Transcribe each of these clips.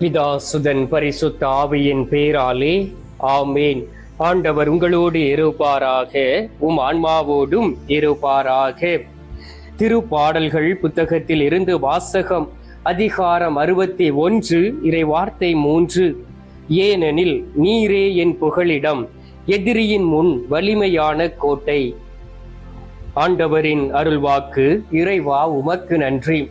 பிதா சுதன் பரிசுத்த ஆவியின் பேராலே ஆமேன். ஆண்டவர் உங்களோடு இருப்பாராக உம் ஆன்மாவோடும் இருப்பாராக. திருப்பாடல்கள் புத்தகத்தில் இருந்து வாசகம் அதிகாரம் அறுபத்தி ஒன்று இறை வார்த்தை மூன்று. ஏனெனில் நீரே என் புகழிடம் எதிரியின் முன் வலிமையான கோட்டை. ஆண்டவரின் அருள்வாக்கு இறைவா உமக்கு நன்றி.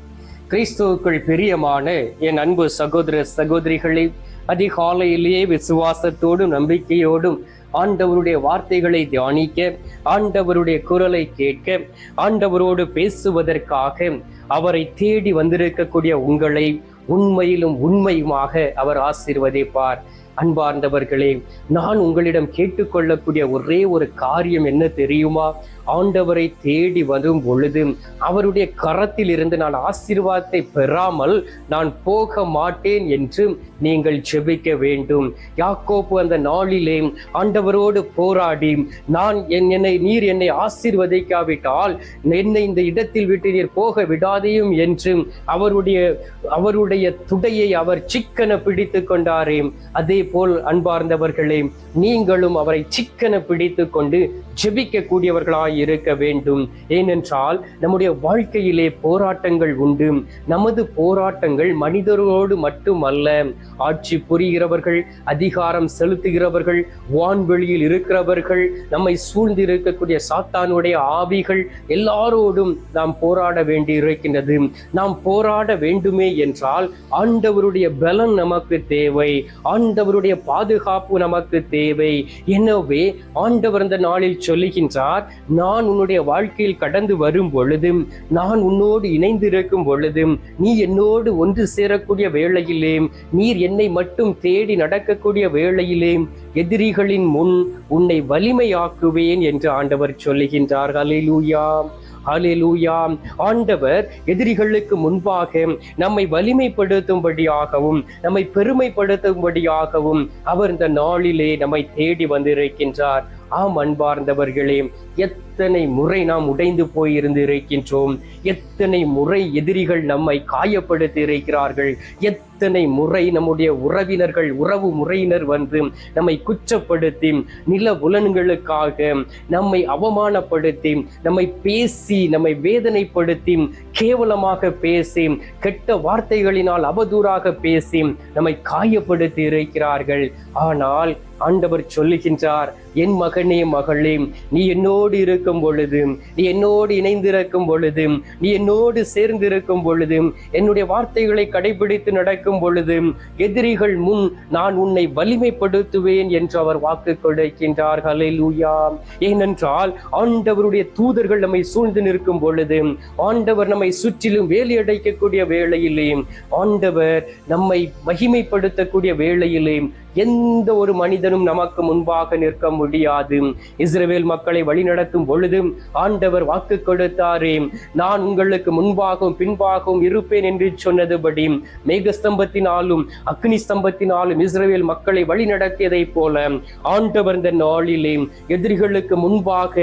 கிறிஸ்துவுக்குள் பிரியமான என் அன்பு சகோதர சகோதரிகளை அதிகாலையிலேயே விசுவாசத்தோடும் நம்பிக்கையோடும் ஆண்டவருடைய வார்த்தைகளை தியானிக்க ஆண்டவருடைய குரலை கேட்க ஆண்டவரோடு பேசுவதற்காக அவரை தேடி வந்திருக்கக்கூடிய உங்களை உண்மையிலும் உண்மையுமாக அவர் ஆசீர்வதிப்பார். அன்பார்ந்தவர்களே நான் உங்களிடம் கேட்டுக்கொள்ளக்கூடிய ஒரே ஒரு காரியம் என்ன தெரியுமா? ஆண்டவரை தேடி வரும் பொழுது அவருடைய கரத்தில் இருந்து நான் ஆசீர்வாதத்தை பெறாமல் நான் போக மாட்டேன் என்று நீங்கள் ஜெபிக்க வேண்டும். யாக்கோப்பு அந்த நாளிலே ஆண்டவரோடு போராடி நான் என் என்னை நீர் என்னை ஆசீர்வதிக்காவிட்டால் என்னை இந்த இடத்தில் விட்டு நீர் போக விடாதையும் என்று அவருடைய அவருடைய துடையை அவர் சிக்கன பிடித்து கொண்டாரே. அதே போல் அன்பார்ந்தவர்களே நீங்களும் அவரை சிக்கன பிடித்து கொண்டு ஜெபிக்க கூடியவர்களாய் இருக்க வேண்டும். ஏனென்றால் நம்முடைய வாழ்க்கையிலே போராட்டங்கள் உண்டு. நமது போராட்டங்கள் மனிதரோடு மட்டுமல்ல. ஆட்சி புரிகிறவர்கள் அதிகாரம் செலுத்துகிறவர்கள் வான்வெளியில் இருக்கிறவர்கள் நம்மை சூழ்ந்து இருக்கக்கூடிய சாத்தானுடைய ஆவிகள் எல்லாரோடும் நாம் போராட வேண்டி இருக்கின்றது. நாம் போராட வேண்டுமே என்றால் ஆண்டவருடைய பலன் நமக்கு தேவை. ஆண்டவருடைய பாதுகாப்பு நமக்கு தேவை. எனவே ஆண்டவர் இந்த நாளில் சொல்லுகின்றார் நான் நான் உன்னுடைய வாழ்க்கையில் கடந்து வரும் பொழுதும் நான் உன்னோடு இணைந்திருக்கும் பொழுதும் நீ என்னோடு ஒன்று சேரக்கூடிய வேளையிலே நீர் என்னை மட்டும் தேடி நடக்கக்கூடிய வேளையிலே எதிரிகளின் முன் உன்னை வலிமையாக்குவேன் என்று ஆண்டவர் சொல்லுகின்றார். ஹalleluya ஹalleluya. ஆண்டவர் எதிரிகளுக்கு முன்பாக நம்மை வலிமைப்படுத்தும்படியாகவும் நம்மை பெருமைப்படுத்தும்படியாகவும் அவர் இந்த நாளிலே நம்மை தேடி வந்திருக்கின்றார். ஆம் அன்பார்ந்தவர்களே எத்தனை முறை நாம் உடைந்து போயிருந்து இருக்கின்றோம்? எத்தனை முறை எதிரிகள் நம்மை காயப்படுத்தி இருக்கிறார்கள்? எத்தனை முறை நம்முடைய உறவினர்கள் உறவு முறையினர் வந்து நம்மை குற்றப்படுத்தி நில புலன்களுக்காக நம்மை அவமானப்படுத்தி நம்மை பேசி நம்மை வேதனைப்படுத்தி கேவலமாக பேசி கெட்ட வார்த்தைகளினால் அவதூறாக பேசி நம்மை காயப்படுத்தி இருக்கிறார்கள். ஆனால் ஆண்டவர் சொல்லுகின்றார் என் மகனே மகளே நீ என்னோடு இருக்கும் பொழுது நீ என்னோடு இணைந்திருக்கும் பொழுது நீ என்னோடு சேர்ந்திருக்கும் பொழுது என்னுடைய வார்த்தைகளை கடைபிடித்து நடக்கும் பொழுது எதிரிகள் முன் நான் உன்னை வலிமைப்படுத்துவேன் என்று அவர் வாக்கு கொடுக்கின்றார். ஹலெலூயா ஏனென்றால் ஆண்டவருடைய தூதர்கள் நம்மை சூழ்ந்து நிற்கும் பொழுது ஆண்டவர் நம்மை சுற்றிலும் வேலி அடைக்கக்கூடிய வேளையிலே ஆண்டவர் நம்மை மகிமைப்படுத்தக்கூடிய வேளையிலே எந்த ஒரு மனிதனும் நமக்கு முன்பாக நிற்க முடியாது. இஸ்ரேல் மக்களை வழிநடத்தும் பொழுது ஆண்டவர் வாக்கு கொடுத்தாரே நான் உங்களுக்கு முன்பாகவும் பின்பாகவும் இருப்பேன் என்று சொன்னதுபடி மேகஸ்தம்பத்தினாலும் அக்னி ஸ்தம்பத்தினாலும் இஸ்ரேல் மக்களை வழிநடத்தியதை போல ஆண்டவர் இந்த நாளிலே எதிரிகளுக்கு முன்பாக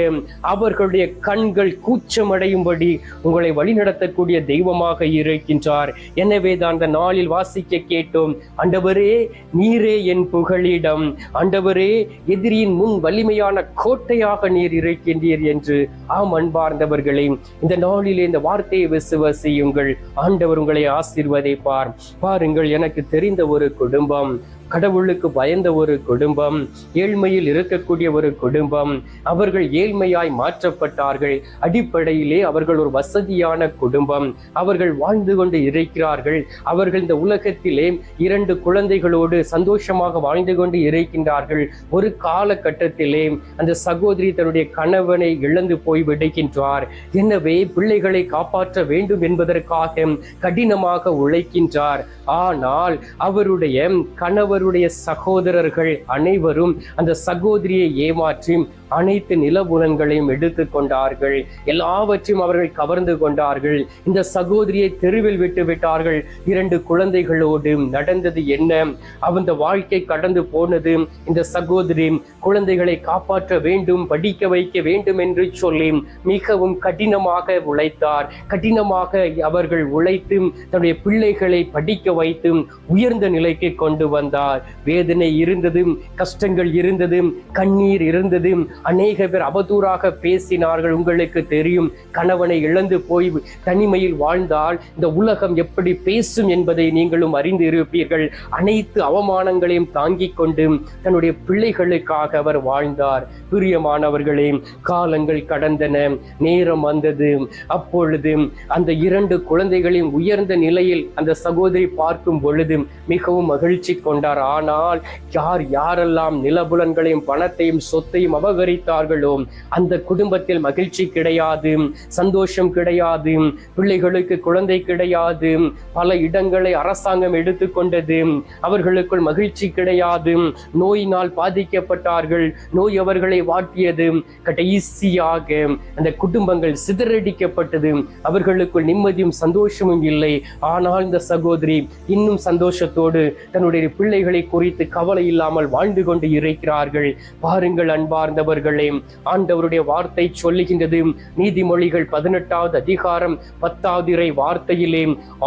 அவர்களுடைய கண்கள் கூச்சமடையும்படி உங்களை வழிநடத்தக்கூடிய தெய்வமாக இருக்கின்றார். எனவே தான் அந்த நாளில் வாசிக்க கேட்டோம் ஆண்டவரே நீரே என் புகழிடம் ஆண்டவரே எதிரியின் முன் வலிமையான கோட்டையாக நீர் இருக்கின்றீர் என்று ஆம் அன்பார்ந்தவர்களே இந்த நாளிலே இந்த வார்த்தையை விசுவசியுங்கள் ஆண்டவர் உங்களை ஆசீர்வதிப்பார். பாருங்கள் எனக்கு தெரிந்த ஒரு குடும்பம் கடவுளுக்கு பயந்த ஒரு குடும்பம் ஏழ்மையில் இருக்கக்கூடிய ஒரு குடும்பம். அவர்கள் ஏழ்மையாய் மாற்றப்பட்டார்கள். அடிப்படையிலே அவர்கள் ஒரு வசதியான குடும்பம். அவர்கள் வாழ்ந்து கொண்டு இருக்கிறார்கள். அவர்கள் இந்த உலகத்திலே இரண்டு குழந்தைகளோடு சந்தோஷமாக வாழ்ந்து கொண்டு இருக்கின்றார்கள். ஒரு காலகட்டத்திலே அந்த சகோதரி தன்னுடைய கணவனை இழந்து போய் விடுகின்றார். எனவே பிள்ளைகளை காப்பாற்ற வேண்டும் என்பதற்காக கடினமாக உழைக்கின்றார். ஆனால் அவருடைய கணவர் அவருடைய சகோதரர்கள் அனைவரும் அந்த சகோதரியை ஏமாற்றி அனைத்து நிலபுலன்களையும் எடுத்து கொண்டார்கள். எல்லாவற்றையும் அவர்கள் கவர்ந்து கொண்டார்கள். இந்த சகோதரியை தெருவில் விட்டு விட்டார்கள். இரண்டு குழந்தைகளோடு நடந்தது என்ன? அந்த வாழ்க்கை கடந்து போனது. இந்த சகோதரி குழந்தைகளை காப்பாற்ற வேண்டும் படிக்க வைக்க வேண்டும் என்று சொல்லி மிகவும் கடினமாக உழைத்தார். கடினமாக அவர்கள் உழைத்து தன்னுடைய பிள்ளைகளை படிக்க வைத்து உயர்ந்த நிலைக்கு கொண்டு வந்தார். வேதனை இருந்ததும் கஷ்டங்கள் இருந்ததும் கண்ணீர் இருந்ததும் அநேக பேர் அவதூறாக பேசினார்கள். உங்களுக்கு தெரியும் கணவனை இழந்து போய் தனிமையில் வாழ்ந்தால் இந்த உலகம் எப்படி பேசும் என்பதை நீங்களும் அறிந்து இருப்பீர்கள் அனைத்து அவமானங்களையும் தாங்கிக் கொண்டு தன்னுடைய பிள்ளைகளுக்காக அவர் வாழ்ந்தார். பிரியமானவர்களே காலங்கள் கடந்தன நேரம் வந்தது. அப்பொழுது அந்த இரண்டு குழந்தைகளையும் உயர்ந்த நிலையில் அந்த சகோதரி பார்க்கும் பொழுது மிகவும் மகிழ்ச்சி கொண்டார். ஆனால் யார் யாரெல்லாம் நிலபுலன்களையும் பணத்தையும் சொத்தையும் அபகரித்தார்களோ அந்த குடும்பத்தில் மகிழ்ச்சி கிடையாது சந்தோஷம் கிடையாது பிள்ளைகளுக்கு குழந்தை கிடையாது பல இடங்களை அரசாங்கம் எடுத்துக்கொண்டது அவர்களுக்குள் மகிழ்ச்சி கிடையாது நோயினால் பாதிக்கப்பட்டார்கள் நோய் அவர்களை வாட்டியது. கடைசியாக அந்த குடும்பங்கள் சிதறடிக்கப்பட்டது. அவர்களுக்குள் நிம்மதியும் சந்தோஷமும் இல்லை. ஆனால் இந்த சகோதரி இன்னும் சந்தோஷத்தோடு தன்னுடைய பிள்ளைகளை குறித்து கவலை இல்லாமல் வாழ்ந்து கொண்டு இருக்கிறார்கள். பாருங்கள் அன்பார்ந்தவர் அன்பார்ந்தவர்களே ஆண்டவருடைய வார்த்தை சொல்லுகின்றது. நீதிமொழிகள் பதினெட்டாவது அதிகாரம் பத்தாவது இறை வார்த்தையிலே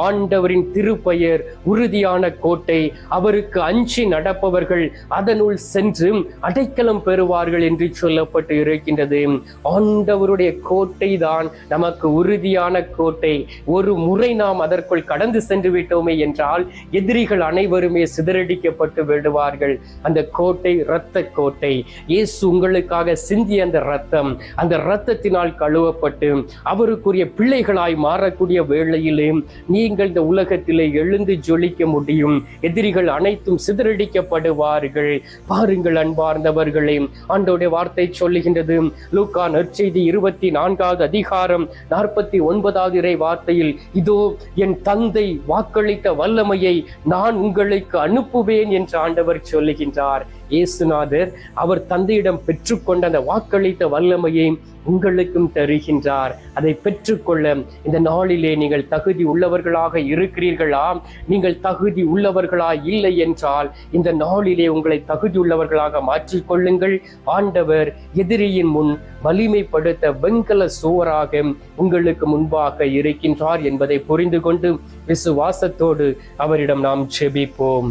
ஆண்டவரின் திருப்பெயர் உறுதியான கோட்டை அவருக்கு அஞ்சி நடப்பவர்கள் அதனுள் சென்று அடைக்கலம் பெறுவார்கள் என்று சொல்லப்பட்டு இருக்கின்றது. ஆண்டவருடைய கோட்டை தான் நமக்கு உறுதியான கோட்டை. ஒரு முறை நாம் அதற்குள் கடந்து சென்று விட்டோமே என்றால் எதிரிகள் அனைவருமே சிதறடிக்கப்பட்டு விடுவார்கள். அந்த கோட்டை இரத்த கோட்டை. இயேசு உங்களுக்காக சிந்திய அந்த ரத்தம் அந்த ரத்தத்தினால் கழுவப்பட்டு அவருக்குரிய பிள்ளைகளாய் மாறக்கூடிய வேளையிலே நீங்கள் இந்த உலகத்திலே எழுந்து ஜொலிக்க முடியும். எதிரிகள் அனைத்தும் சிதறடிக்கப்படுவார்கள். பாருங்கள் அன்பார்ந்தவர்களே ஆண்டோடைய வார்த்தை சொல்லுகின்றது. லூக்கா நற்செய்தி இருபத்தி நான்காவது அதிகாரம் நாற்பத்தி ஒன்பதாவது இறை வார்த்தையில் இதோ என் தந்தை வாக்களித்த வல்லமையை நான் உங்களுக்கு அனுப்புவேன் என்று ஆண்டவர் சொல்லுகின்றார். இயேசுநாதர் அவர் தந்தையிடம் பெற்றுக்கொண்ட அந்த வாக்களித்த வல்லமையை உங்களுக்கும் தருகின்றார். அதை பெற்றுக்கொள்ள இந்த நாளிலே நீங்கள் தகுதி உள்ளவர்களாக இருக்கிறீர்களா நீங்கள் தகுதி உள்ளவர்களா இல்லை என்றால் இந்த நாளிலே உங்களை தகுதி உள்ளவர்களாக மாற்றிக்கொள்ளுங்கள் ஆண்டவர் எதிரியின் முன் வலிமைப்படுத்த வெண்கல சுவராக உங்களுக்கு முன்பாக இருக்கின்றார் என்பதை புரிந்து கொண்டு விசுவாசத்தோடு அவரிடம் நாம் செபிப்போம்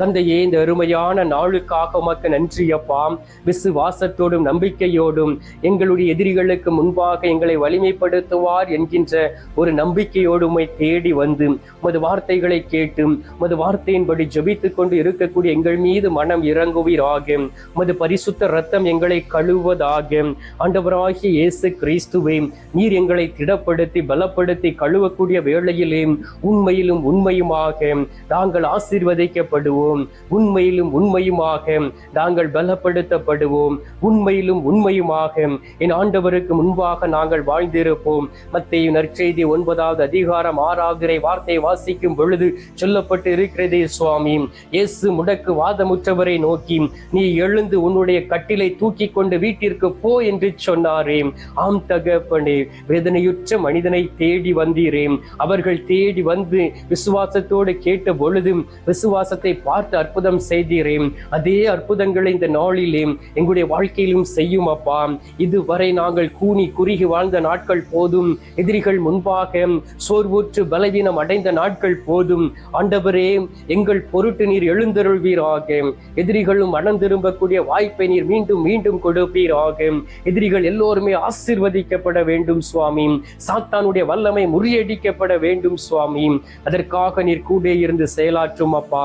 தந்தையே இந்த அருமையான நாளுக்காக உமக்கு நன்றி அப்பா. விசுவாசத்தோடும் நம்பிக்கையோடும் எங்களுடைய எதிரிகளுக்கு முன்பாக எங்களை வலிமைப்படுத்துவார் என்கின்ற ஒரு நம்பிக்கையோடு உமை தேடி வந்து உமது வார்த்தைகளை கேட்டும் உமது வார்த்தையின்படி ஜபித்து கொண்டு இருக்கக்கூடிய எங்கள் மீது மனம் இறங்குவீராக. உமது பரிசுத்த ரத்தம் எங்களை கழுவதாக ஆண்டவராகிய இயேசு கிறிஸ்துவே நீர் எங்களை திடப்படுத்தி பலப்படுத்தி கழுவக்கூடிய வேளையிலே உண்மையிலும் உண்மையுமாக நாங்கள் ஆசீர்வதிக்கப்படுவோம். உண்மையிலும் உண்மையுமாக நாங்கள் பலப்படுத்தப்படுவோம். உண்மையிலும் உண்மையுமாக என் ஆண்டவருக்கு முன்பாக நாங்கள் வாழ்ந்திருப்போம். மத்திய நற்செய்தி ஒன்பதாவது அதிகாரம் ஆறாவது இறை வார்த்தை வாசிக்கும் பொழுது சொல்லப்பட்டு இருக்கிறதே சுவாமி. இயேசு முடக்கு வாதமுற்றவரை நோக்கி நீ எழுந்து உன்னுடைய கட்டிலை தூக்கி கொண்டு வீட்டிற்கு போ என்று சொன்னாரே. ஆம் தகப்பனே வேதனையுற்ற மனிதனை தேடி வந்தீரேன் அவர்கள் தேடி வந்து விசுவாசத்தோடு கேட்ட பொழுதும் விசுவாசத்தை பார்த்து அற்புதம் செய்தீரேன் அதே அற்புதங்களை இந்த நாளிலே எங்களுடைய வாழ்க்கையிலும் செய்யும் அப்பா. இதுவரை நாங்கள் கூனி குறுகி வாழ்ந்த நாட்கள் போதும். எதிரிகள் முன்பாக சோர்வூற்று பலவீனம் அடைந்த நாட்கள் போதும். ஆண்டவரே எங்கள் பொருட்டு நீர் எழுந்தருள்வீராக. எதிரிகளும் மனம் திரும்பக்கூடிய வாய்ப்பை நீர் மீண்டும் மீண்டும் கொடுப்பீராக. எதிரிகள் எல்லோருமே ஆசிர்வதிக்கப்பட வேண்டும் சுவாமி. சாத்தானுடைய வல்லமை முறியடிக்கப்பட வேண்டும் சுவாமி. அதற்காக நீர் கூட இருந்து செயலாற்றும் அப்பா.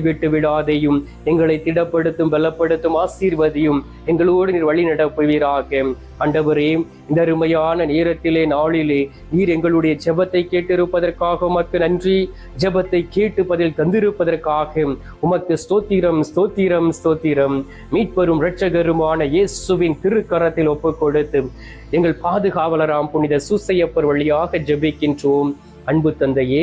கைவிட்டு விடாதையும். எங்களை திடப்படுத்தும் பலப்படுத்தும் ஆசீர்வதியும். எங்களோடு நீர் வழி நடப்புவீராக. அண்டவரே இந்த அருமையான நேரத்திலே நாளிலே நீர் எங்களுடைய ஜெபத்தை கேட்டிருப்பதற்காக உமக்கு நன்றி. ஜெபத்தை கேட்டு பதில் தந்திருப்பதற்காக உமக்கு ஸ்தோத்திரம் ஸ்தோத்திரம் ஸ்தோத்திரம். மீட்பரும் இரட்சகருமான இயேசுவின் திருக்கரத்தில் ஒப்புக் கொடுத்து எங்கள் பாதுகாவலராம் புனித சூசையப்பர் வழியாக ஜெபிக்கின்றோம். அன்பு தந்தையே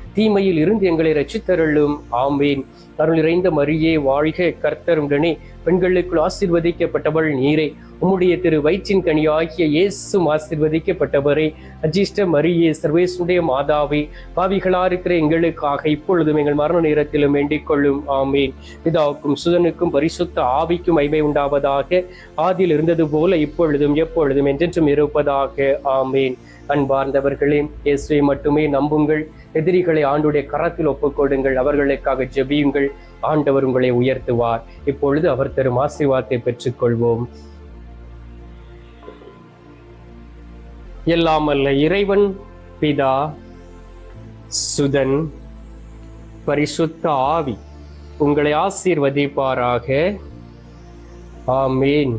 தீமையில் இருந்து எங்களை ரச்சித்தருளும் ஆமேன். அருள் நிறைந்த மரியே வாழ்க கர்த்தருடனே பெண்களுக்குள் ஆசிர்வதிக்கப்பட்டவள் நீரே. உம்முடைய திரு வயிற்றின் கனியாகிய இயேசும் ஆசிர்வதிக்கப்பட்டவரே. அஜிஷ்ட மரியே சர்வேசுடைய மாதாவே. பாவிகளா இருக்கிற எங்களுக்காக இப்பொழுதும் எங்கள் மரண நேரத்திலும் வேண்டிக் கொள்ளும். ஆமேன். பிதாவுக்கும் சுதனுக்கும் பரிசுத்த ஆவிக்கும் மைமை உண்டாவதாக. ஆதியில் இருந்தது போல இப்பொழுதும் எப்பொழுதும் என்றென்றும் இருப்பதாக. ஆமேன். அன்பார்ந்தவர்களே இயேசுவை மட்டுமே நம்புங்கள். எதிரிகளை ஆண்டுடைய கரத்தில் ஒப்புக்கொடுங்கள். அவர்களுக்காக ஜெபியுங்கள். ஆண்டவர் உங்களை உயர்த்துவார். இப்பொழுது அவர் தரும் ஆசீர்வாதத்தை பெற்றுக்கொள்வோம். எல்லாம் அல்ல இறைவன் பிதா சுதன் பரிசுத்த ஆவி. உங்களை ஆசீர்வதிப்பாராக. ஆமேன்.